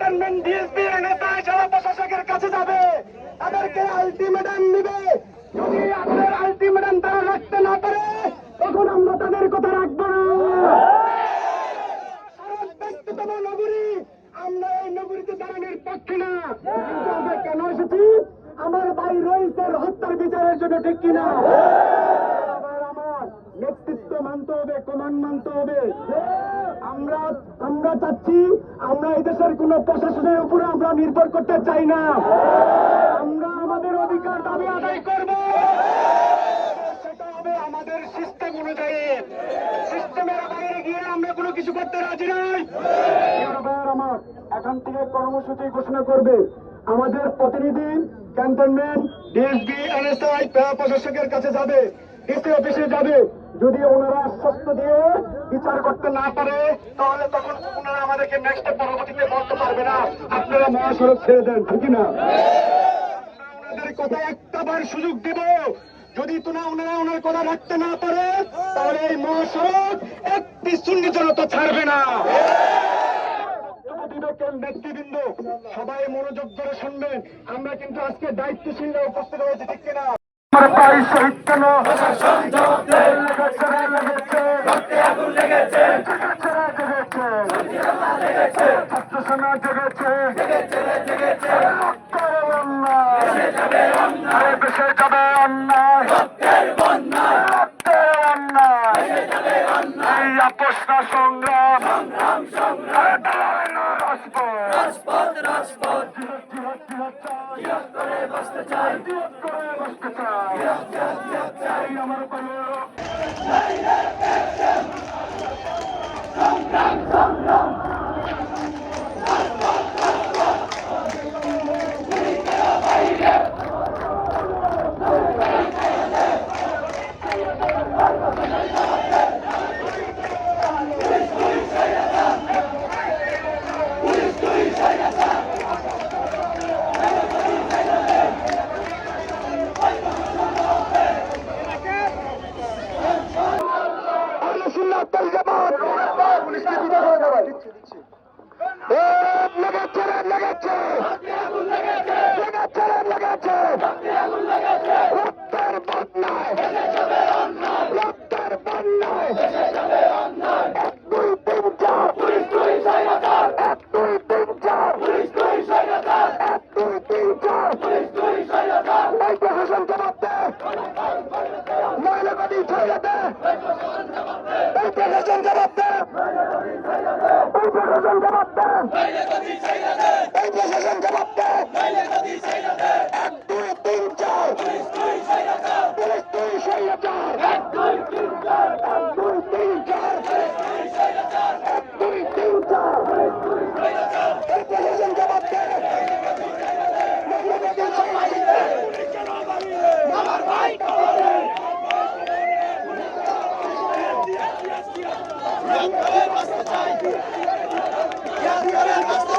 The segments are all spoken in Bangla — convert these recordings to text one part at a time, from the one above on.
ক্যান্টনমেন্ট ডিএসপি নেতা জেলা প্রশাসকের কাছে যাবে। তাদেরকে আলটিমেটাম দিবে। যদি আপনার আলটিমেটাম তারা রাখতে না পারে, তখন আমরা তাদের কথা রাখব না। নগরী, আমরা নগরীতে দাঁড়ানোর পক্ষে না। কেন এসেছি? আমার ভাই রহিতের হত্যার বিচারের জন্য ঠিক কিনা আবার আমার নেতৃত্ব মানতে হবে কমান্ড মানতে হবে। আমরা আমরা চাচ্ছি, আমরা এই দেশের কোন প্রশাসনের উপরে আমরা নির্ভর করতে চাই না। আমরা আমাদের অধিকার দাবি আদায় করব। আমাদের প্রতিনিধি, ক্যান্টনমেন্ট, ডিএসবি প্রশাসকের কাছে যাবে। ডিসি অফিসে যাবে। যদি ওনারা আশ্বস্ত দিয়ে বিচার করতে না পারে তাহলে তখন ওনারা আমাদেরকে নেক্সট পরবর্তীতে বলতে পারবে না। আপনারা মহাসড়ক ছেড়ে দেন ঠিক না ওনাদের কথা একটা বার সুযোগ দেব। যদি তোনা ওনারা ওনার কথা রাখতে না পারে তাহলে এই মহাসড়ক একটি সুন্নি জনতা ছাড়বে না। বিবেকের নেতৃবৃন্দ সবাই মনোযোগ ধরে শুনবেন। আমরা কিন্তু আজকে দায়িত্বশীলরা উপস্থিত হয়েছে ঠিক কিনা? আমার প্রায় শহীদ কেন? লেগেছে, লেগেছে। জেগেছে। ছাত্র সমাজ জেগেছে। দেশে যাবে অন্যায় এই আপোষ না সংগ্রাম রাজপথ রাজপথ করে বসতে চাই করে বসতে চাই আমার বন্যায় রক্তের বন্যায় এক দুই তিন চার এক দুই তিন চার এক দুই তিন চার এই প্রশাসন জবাব দে মহিলাবাদী ছেড়ে দে এই প্রশাসন জবাব দে এই প্রশাসন দে এই প্রশাসন জবাব দে এক hasta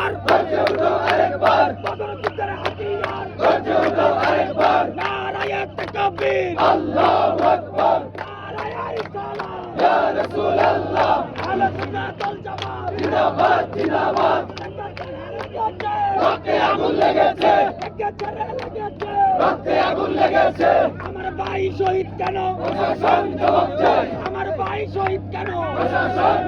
হাতিয়ার বদরুদ্দারে হাতিয়ার নারায়ে তাকবীর আল্লাহু আকবার নারায়ে সালাম ইয়া রাসূলুল্লাহ আলা সুন্নাতুল জামাত জিন্দাবাদ জিন্দাবাদ রক্তে আগুন লেগেছে রক্তে আগুন লেগেছে আমার ভাই শহীদ কেন? প্রশাসন জবাব চাই আমার ভাই শহীদ কেন প্রশাসন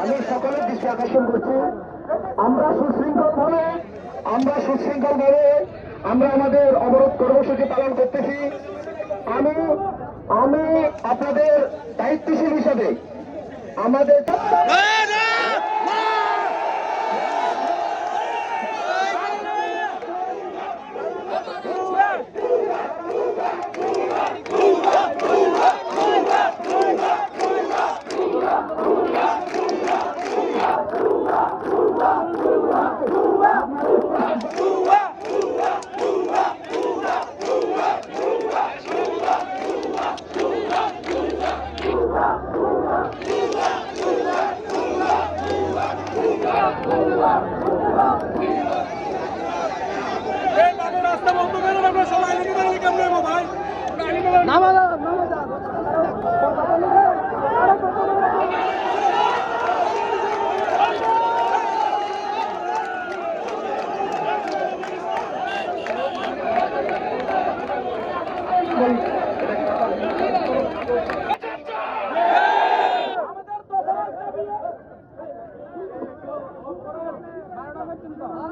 আমি সকলের দৃষ্টি আকর্ষণ করছি। আমরা সুশৃঙ্খল ভাবে, আমরা সুশৃঙ্খল ভাবে, আমরা আমাদের অবরোধ কর্মসূচি পালন করতেছি। আমি আমি আপনাদের দায়িত্বশীল হিসাবে আমাদের নামাজ Let's go.